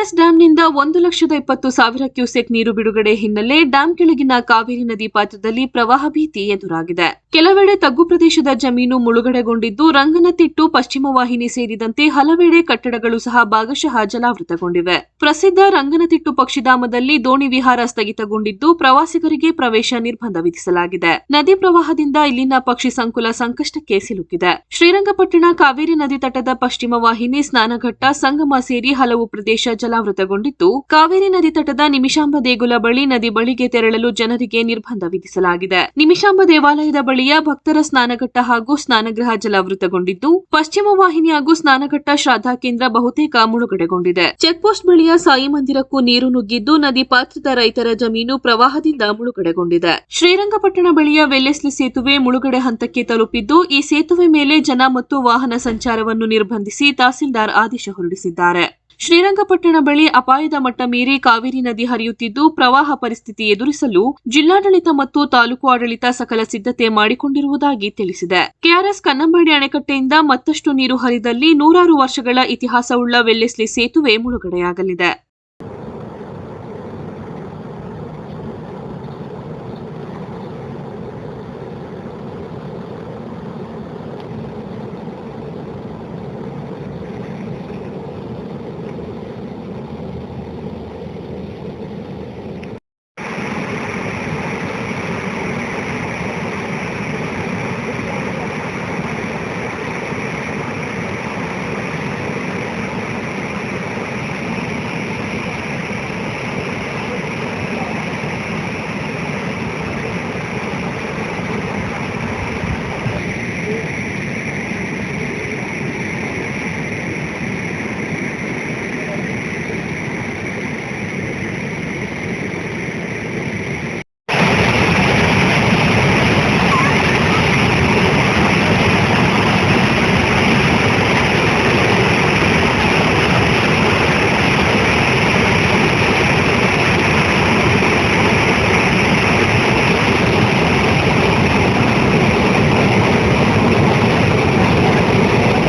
KRS ಡ್ಯಾಂನಿಂದ ಒಂದು ಲಕ್ಷದ ಇಪ್ಪತ್ತು ಸಾವಿರ ಕ್ಯೂಸೆಕ್ ನೀರು ಬಿಡುಗಡೆ ಹಿನ್ನೆಲೆ ಡ್ಯಾಂ ಕೆಳಗಿನ ಕಾವೇರಿ ನದಿ ಪಾತ್ರದಲ್ಲಿ ಪ್ರವಾಹ ಭೀತಿ ಎದುರಾಗಿದೆ. ಕೆಲವೆಡೆ ತಗ್ಗು ಪ್ರದೇಶದ ಜಮೀನು ಮುಳುಗಡೆಗೊಂಡಿದ್ದು, ರಂಗನತಿಟ್ಟು, ಪಶ್ಚಿಮ ವಾಹಿನಿ ಸೇರಿದಂತೆ ಹಲವೆಡೆ ಕಟ್ಟಡಗಳು ಸಹ ಭಾಗಶಃ ಜಲಾವೃತಗೊಂಡಿವೆ. ಪ್ರಸಿದ್ಧ ರಂಗನತಿಟ್ಟು ಪಕ್ಷಿಧಾಮದಲ್ಲಿ ದೋಣಿ ವಿಹಾರ ಸ್ಥಗಿತಗೊಂಡಿದ್ದು, ಪ್ರವಾಸಿಗರಿಗೆ ಪ್ರವೇಶ ನಿರ್ಬಂಧ ವಿಧಿಸಲಾಗಿದೆ. ನದಿ ಪ್ರವಾಹದಿಂದ ಇಲ್ಲಿನ ಪಕ್ಷಿ ಸಂಕುಲ ಸಂಕಷ್ಟಕ್ಕೆ ಸಿಲುಕಿದೆ. ಶ್ರೀರಂಗಪಟ್ಟಣ ಕಾವೇರಿ ನದಿ ತಟದ ಪಶ್ಚಿಮ ವಾಹಿನಿ ಸ್ನಾನಘಟ್ಟ ಸಂಗಮ ಸೇರಿ ಹಲವು ಪ್ರದೇಶ ಜಲಾವೃತಗೊಂಡಿದ್ದು, ಕಾವೇರಿ ನದಿ ತಟದ ನಿಮಿಷಾಂಬ ದೇಗುಲ ಬಳಿ ನದಿ ಬಳಿಗೆ ತೆರಳಲು ಜನರಿಗೆ ನಿರ್ಬಂಧ ವಿಧಿಸಲಾಗಿದೆ. ನಿಮಿಷಾಂಬ ದೇವಾಲಯದ ಬಳಿಯ ಭಕ್ತರ ಸ್ನಾನಘಟ್ಟ ಹಾಗೂ ಸ್ನಾನಗೃಹ ಜಲಾವೃತಗೊಂಡಿದ್ದು, ಪಶ್ಚಿಮ ವಾಹಿನಿ ಹಾಗೂ ಸ್ನಾನಘಟ್ಟ ಶ್ರಾದ್ದಾ ಕೇಂದ್ರ ಬಹುತೇಕ ಮುಳುಗಡೆಗೊಂಡಿದೆ. ಚೆಕ್ಪೋಸ್ಟ್ ಬಳಿಯ ಸಾಯಿ ಮಂದಿರಕ್ಕೂ ನೀರು ನುಗ್ಗಿದ್ದು, ನದಿ ಪಾತ್ರದ ರೈತರ ಜಮೀನು ಪ್ರವಾಹದಿಂದ ಮುಳುಗಡೆಗೊಂಡಿದೆ. ಶ್ರೀರಂಗಪಟ್ಟಣ ಬಳಿಯ ವೆಲ್ಲೆಸ್ಲಿ ಸೇತುವೆ ಮುಳುಗಡೆ ಹಂತಕ್ಕೆ ತಲುಪಿದ್ದು, ಈ ಸೇತುವೆ ಮೇಲೆ ಜನ ಮತ್ತು ವಾಹನ ಸಂಚಾರವನ್ನು ನಿರ್ಬಂಧಿಸಿ ತಹಸೀಲ್ದಾರ್ ಆದೇಶ ಹೊರಡಿಸಿದ್ದಾರೆ. ಶ್ರೀರಂಗಪಟ್ಟಣ ಬಳಿ ಅಪಾಯದ ಮಟ್ಟ ಮೀರಿ ಕಾವೇರಿ ನದಿ ಹರಿಯುತ್ತಿದ್ದು ಪ್ರವಾಹ ಪರಿಸ್ಥಿತಿ ಎದುರಿಸಲು ಜಿಲ್ಲಾಡಳಿತ ಮತ್ತು ತಾಲೂಕು ಆಡಳಿತ ಸಕಲ ಸಿದ್ಧತೆ ಮಾಡಿಕೊಂಡಿರುವುದಾಗಿ ತಿಳಿಸಿದೆ. ಕೆಆರ್ಎಸ್ ಕನ್ನಂಬಾಡಿ ಅಣೆಕಟ್ಟೆಯಿಂದ ಮತ್ತಷ್ಟು ನೀರು ಹರಿದಲ್ಲಿ ನೂರಾರು ವರ್ಷಗಳ ಇತಿಹಾಸವುಳ್ಳ ವೆಲ್ಲೆಸ್ಲಿ ಸೇತುವೆ ಮುಳುಗಡೆಯಾಗಲಿದೆ.